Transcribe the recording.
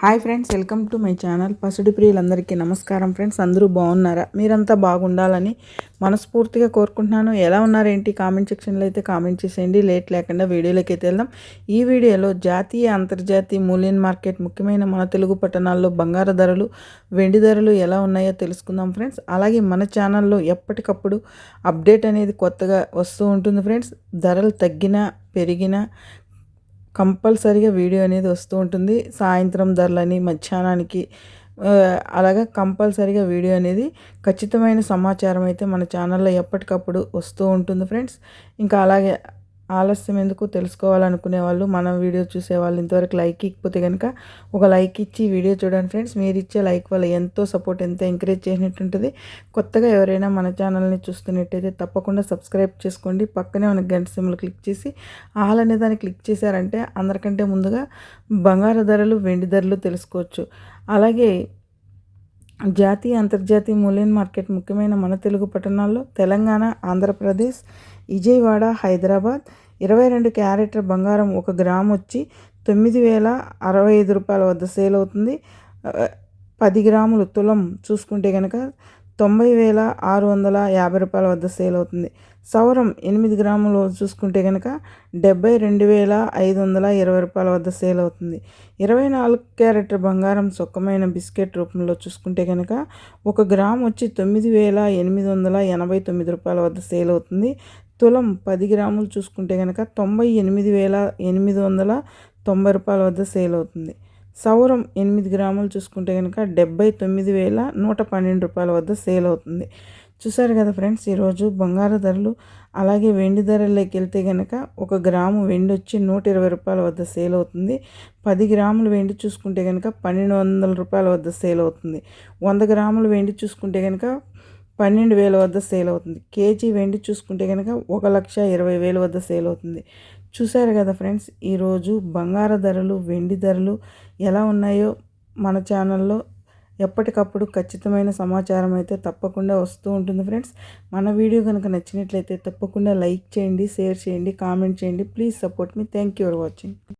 Hi friends welcome to my channel. పసుడి ప్రియులందరికీ నమస్కారం friends. అందరూ బాగున్నారా? మీరంతా బాగుండాలని మనస్ఫూర్తిగా కోరుకుంటున్నాను. ఎలా ఉన్నారేంటి? కామెంట్ సెక్షన్లో అయితే కామెంట్ చేసేయండి. లేట్ లేకుండా వీడియోలోకి అయితే వెళ్దాం. ఈ వీడియోలో జాతీయ అంతర్జాతీయ మూల్యం మార్కెట్ ముఖ్యమైన మన తెలుగు పట్టణాల్లో బంగారు ధరలు వెండి ధరలు ఎలా ఉన్నాయో తెలుసుకుందాం ఫ్రెండ్స్. అలాగే మన ఛానల్లో ఎప్పటికప్పుడు అప్డేట్ అనేది కొత్తగా వస్తూ ఉంటుంది ఫ్రెండ్స్. ధరలు తగ్గినా పెరిగినా కంపల్సరీగా వీడియో అనేది వస్తూ ఉంటుంది. సాయంత్రం ధరలని మధ్యాహ్నానికి అలాగా కంపల్సరీగా వీడియో అనేది ఖచ్చితమైన సమాచారం అయితే మన ఛానల్లో ఎప్పటికప్పుడు వస్తూ ఉంటుంది ఫ్రెండ్స్. ఇంకా అలాగే ఆలస్యం ఎందుకు తెలుసుకోవాలనుకునే వాళ్ళు మన వీడియో చూసే వాళ్ళు ఇంతవరకు లైక్ ఇకపోతే కనుక ఒక లైక్ ఇచ్చి వీడియో చూడండి ఫ్రెండ్స్. మీరు ఇచ్చే లైక్ వల్ల ఎంతో సపోర్ట్ ఎంతో ఎంకరేజ్ చేసినట్టుంటుంది. కొత్తగా ఎవరైనా మన ఛానల్ని చూస్తున్నట్టయితే తప్పకుండా సబ్స్క్రైబ్ చేసుకోండి. పక్కనే మన గంట సిమ్లు క్లిక్ చేసి ఆల్ అనే దాన్ని క్లిక్ చేశారంటే అందరికంటే ముందుగా బంగారు ధరలు వెండి ధరలు తెలుసుకోవచ్చు. అలాగే జాతీయ అంతర్జాతీయ మూల్యం మార్కెట్ ముఖ్యమైన మన తెలుగు పట్టణాల్లో తెలంగాణ ఆంధ్రప్రదేశ్ విజయవాడ హైదరాబాద్ ఇరవై రెండు క్యారెటర్ బంగారం ఒక గ్రామ్ వచ్చి తొమ్మిది వేల అరవై ఐదు రూపాయల వద్ద సేల్ అవుతుంది. పది గ్రాములు తులం చూసుకుంటే కనుక తొంభై వేల ఆరు వందల యాభై రూపాయల వద్ద సేల్ అవుతుంది. సౌరం ఎనిమిది గ్రాములు చూసుకుంటే కనుక డెబ్బై రెండు వేల ఐదు వందల ఇరవై రూపాయల వద్ద సేల్ అవుతుంది. ఇరవై నాలుగు క్యారెట్ బంగారం సొక్కమైన బిస్కెట్ రూపంలో చూసుకుంటే కనుక ఒక గ్రామ్ వచ్చి తొమ్మిది వేల ఎనిమిది వందల ఎనభై తొమ్మిది రూపాయల వద్ద సేల్ అవుతుంది. తులం పది గ్రాములు చూసుకుంటే కనుక తొంభై ఎనిమిది వేల ఎనిమిది వందల తొంభై రూపాయల వద్ద సేల్ అవుతుంది. సౌరం ఎనిమిది గ్రాములు చూసుకుంటే కనుక డెబ్బై తొమ్మిది వేల నూట పన్నెండు రూపాయల వద్ద సేల్ అవుతుంది. చూసారు కదా ఫ్రెండ్స్ ఈరోజు బంగారు ధరలు అలాగే వెండి ధరల్లోకి వెళ్తే కనుక ఒక గ్రాము వెండి వచ్చి నూట ఇరవై రూపాయల వద్ద సేల్ అవుతుంది. పది గ్రాములు వెండి చూసుకుంటే కనుక పన్నెండు వందల రూపాయల వద్ద సేల్ అవుతుంది. వంద గ్రాములు వెండి చూసుకుంటే కనుక పన్నెండు వేల వద్ద సేల్ అవుతుంది. కేజీ వెండి చూసుకుంటే కనుక ఒక లక్ష ఇరవై వేల వద్ద సేల్ అవుతుంది. చూశారు కదా ఫ్రెండ్స్ ఈరోజు బంగార ధరలు వెండి ధరలు ఎలా ఉన్నాయో మన ఛానల్లో ఎప్పటికప్పుడు ఖచ్చితమైన సమాచారం అయితే తప్పకుండా వస్తూ ఉంటుంది ఫ్రెండ్స్. మన వీడియో కనుక నచ్చినట్లయితే తప్పకుండా లైక్ చేయండి షేర్ చేయండి కామెంట్ చేయండి. Please support me. Thank you for watching.